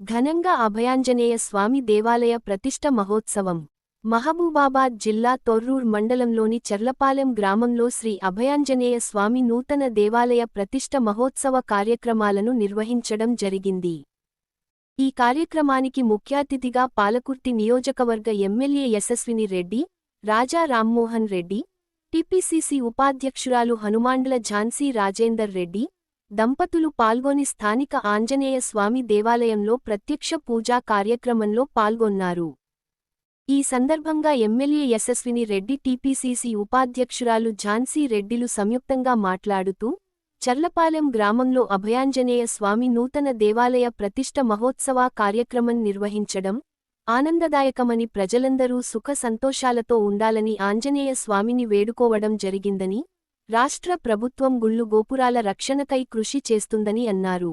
ఘనంగా అభయాంజనేయ స్వామి దేవాలయ ప్రతిష్ట మహోత్సవం. మహబూబాబాద్ జిల్లా తొర్రూర్ మండలంలోని చెర్లపాలెం గ్రామంలో శ్రీ అభయాంజనేయ స్వామి నూతన దేవాలయ ప్రతిష్ట మహోత్సవ కార్యక్రమాలను నిర్వహించడం జరిగింది. ఈ కార్యక్రమానికి ముఖ్యాతిథిగా పాలకుర్తి నియోజకవర్గ ఎమ్మెల్యే యశస్విని రెడ్డి రాజా రామ్మోహన్ రెడ్డి టిపిసిసి ఉపాధ్యక్షురాలు హనుమాండ్ల ఝాన్సీ రాజేందర్ రెడ్డి దంపతులు పాల్గొని స్థానిక ఆంజనేయ స్వామి దేవాలయంలో ప్రత్యక్ష పూజా కార్యక్రమంలో పాల్గొన్నారు. ఈ సందర్భంగా ఎమ్మెల్యే యశస్విని రెడ్డి టీపీసీసీ ఉపాధ్యక్షురాలు ఝాన్సీ రెడ్డిలు సంయుక్తంగా మాట్లాడుతూ చర్లపాలెం గ్రామంలో అభయాంజనేయ స్వామి నూతన దేవాలయ ప్రతిష్ట మహోత్సవ కార్యక్రమం నిర్వహించడం ఆనందదాయకమని ప్రజలందరూ సుఖ సంతోషాలతో ఉండాలని ఆంజనేయ స్వామిని వేడుకోవడం జరిగిందని రాష్ట్ర ప్రభుత్వం గుళ్ళు గోపురాల రక్షణకై కృషి చేస్తుందని అన్నారు.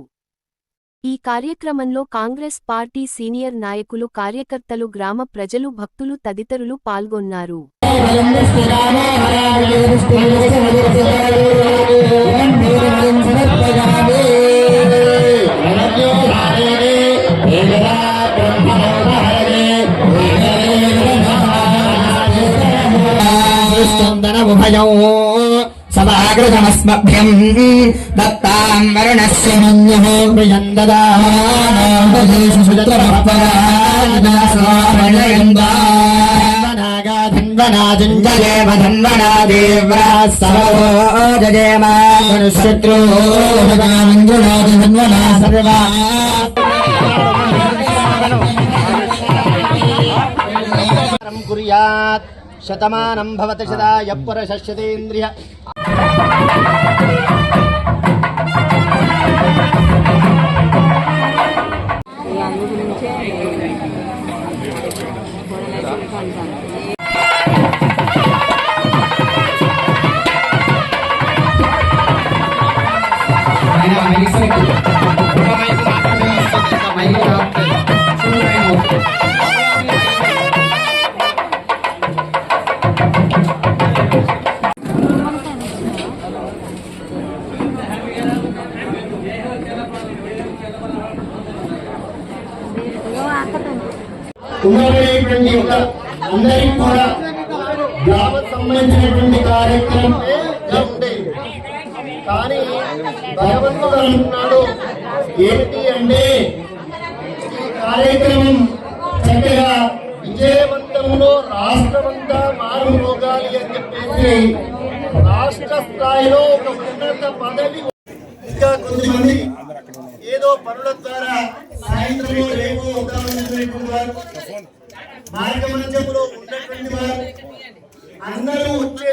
ఈ కార్యక్రమంలో కాంగ్రెస్ పార్టీ సీనియర్ నాయకులు కార్యకర్తలు గ్రామ ప్రజలు భక్తులు తదితరులు పాల్గొన్నారు. సవాగృతమస్మభ్యం దత్తాం వరుణస్య మన్యుః ప్రియం దదామానాదేషు ధన్వనాజింజయేమ ధన్వనా దేవ్రా సవో జయేమ మనుశత్రో మంజునాది ధన్వనా శతమానం భవతి శతాయ పురశస్యతేంద్రియ Thank you. అంటాను కుమారుడైనటువంటి యొక్క అందరికి కూడా గ్రామ సంబంధించినటువంటి కార్యక్రమం ఉండేది కానీ భగవంతుడు అంటున్నాడు ఏమిటి అంటే ఈ కార్యక్రమం చక్కగా విజయవంతంలో రాష్ట్రమంతా మారుమోగాలి అని చెప్పేసి రాష్ట్ర స్థాయిలో ఒక ఉన్నత పదవి ఇంకా కొంతమంది ఏదో పనుల ద్వారా సాయంత్రం అవుతామన్నటువంటి వారు మార్గ మధ్యంలో ఉన్నటువంటి వారు అందరూ వచ్చే